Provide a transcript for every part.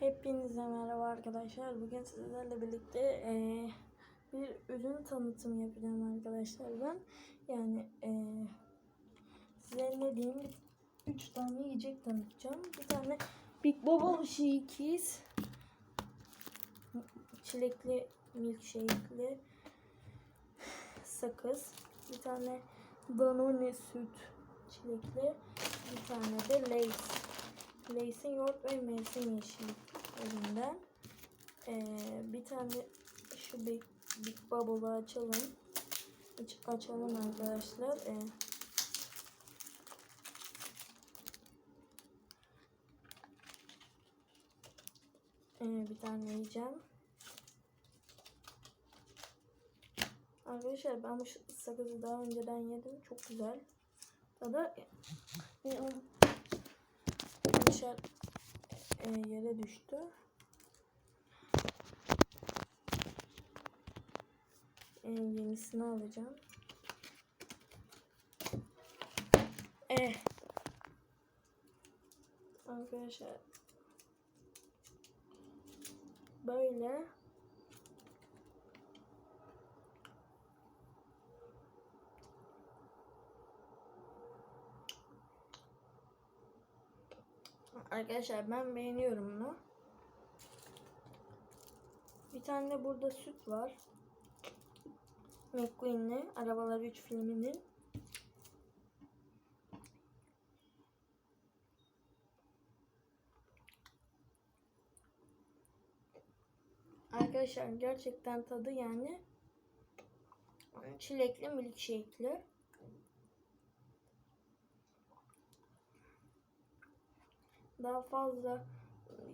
Hepinize merhaba arkadaşlar. Bugün sizlerle birlikte eee, bir ürün tanıtımı yapacağım arkadaşlar ben. Yani eee size ne diyeyim? 3 tane yiyecek tanıtacağım. Bir tane Big Bubble Shakes çilekli milkshake'li sakız. Bir tane Danone süt çilekli. Bir tane de Lay's. Lay's'in yoğurt ve mevsim yeşillerinden. Ee, bir tane şu Big, Big Bubble'ı açalım. Aç, açalım arkadaşlar. Ee, ee, bir tane yiyeceğim. Arkadaşlar ben bu sakızı daha önceden yedim. Çok güzel. Tadı e, Arkadaşlar e, yere düştü. E, yenisini alacağım. E, arkadaşlar böyle Arkadaşlar ben beğeniyorum bunu. Bir tane de burada süt var. McQueen'le Arabalar 3 filminin. Arkadaşlar gerçekten tadı yani çilekli milkshake'li. Daha fazla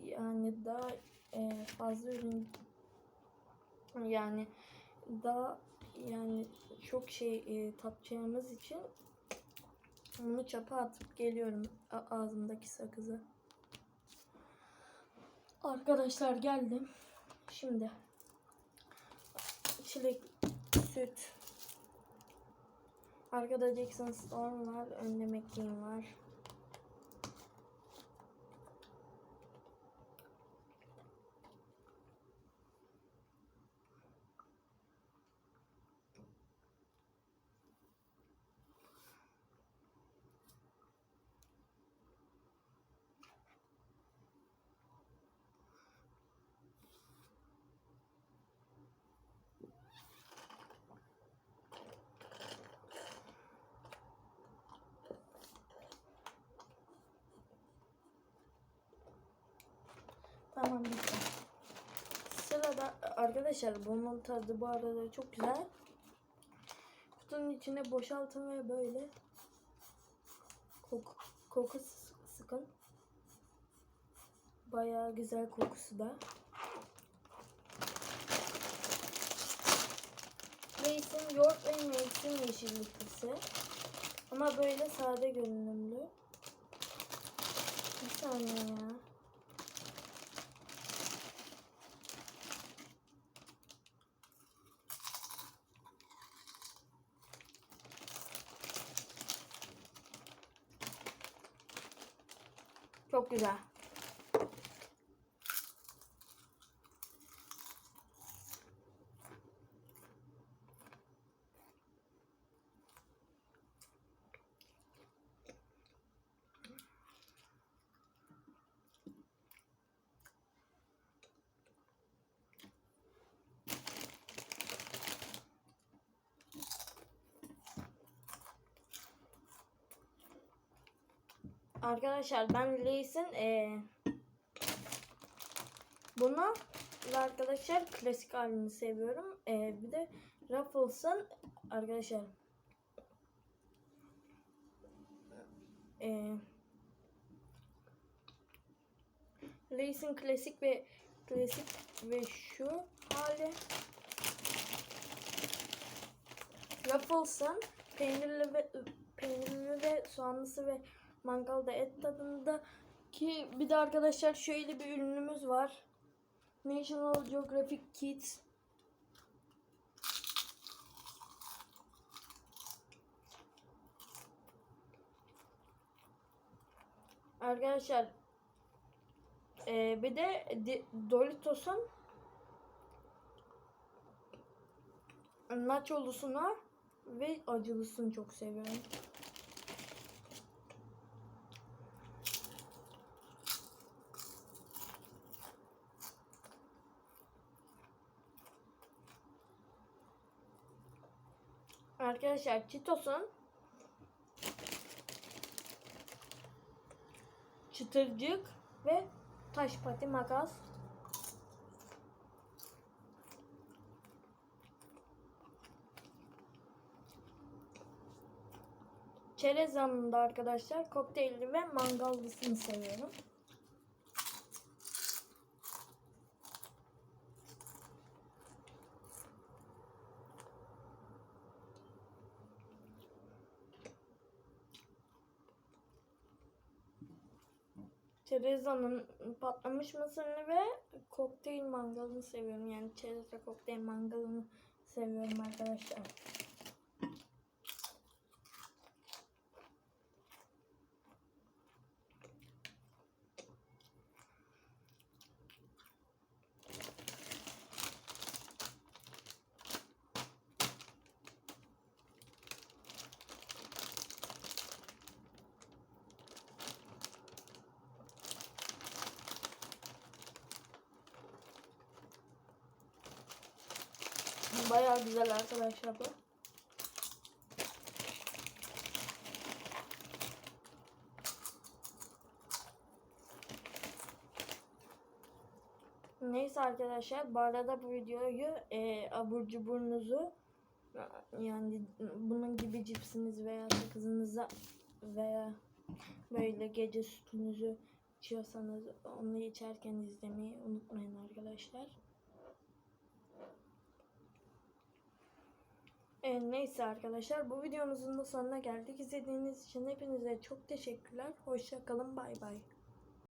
yani daha e, fazla ürün yani daha yani çok şey e, tatacağımız için bunu çapa atıp geliyorum ağzımdaki sakızı. Arkadaşlar geldim. Şimdi çilek süt Arkada Jackson Storm var. Önde McLean var. Tamam bitti. Sırada arkadaşlar bunun tadı bu arada çok güzel. Kutunun içine boşaltın ve böyle koku, koku sıkın. Bayağı güzel kokusu da. Mevsim yoğurt ve mevsim yeşilliklisi. Ama böyle sade görünümlü. Bir saniye ya. Çok güzel. Arkadaşlar ben Lay's'in ee, bunu ve arkadaşlar klasik halini seviyorum. Ee, bir de Ruffles'ın arkadaşlar ee, Lay's'in klasik ve klasik ve şu hali Ruffles'ın peynirli ve peynirli ve soğanlısı ve mangalda et tadında ki bir de arkadaşlar şöyle bir ürünümüz var. National Geographic Kids Arkadaşlar Ee, bir de Doritos'un nacholusunu ve acılısını çok seviyorum. Arkadaşlar Cheetos'un çıtırcık ve taş pati makas. Çerez yanında arkadaşlar kokteylli ve mangallısını seviyorum. Çereza'nın patlamış mısırını ve kokteyl mangalını seviyorum. Yani Çereza kokteyl mangalını seviyorum arkadaşlar. Bayağı güzel arkadaşlar bu. Neyse arkadaşlar bu arada bu videoyu e, abur cuburunuzu yani bunun gibi cipsiniz veya sakızınıza veya böyle gece sütünüzü içiyorsanız onu içerken izlemeyi unutmayın arkadaşlar. E, neyse arkadaşlar bu videomuzun da sonuna geldik. İzlediğiniz için hepinize çok teşekkürler. Hoşça kalın. Bay bay.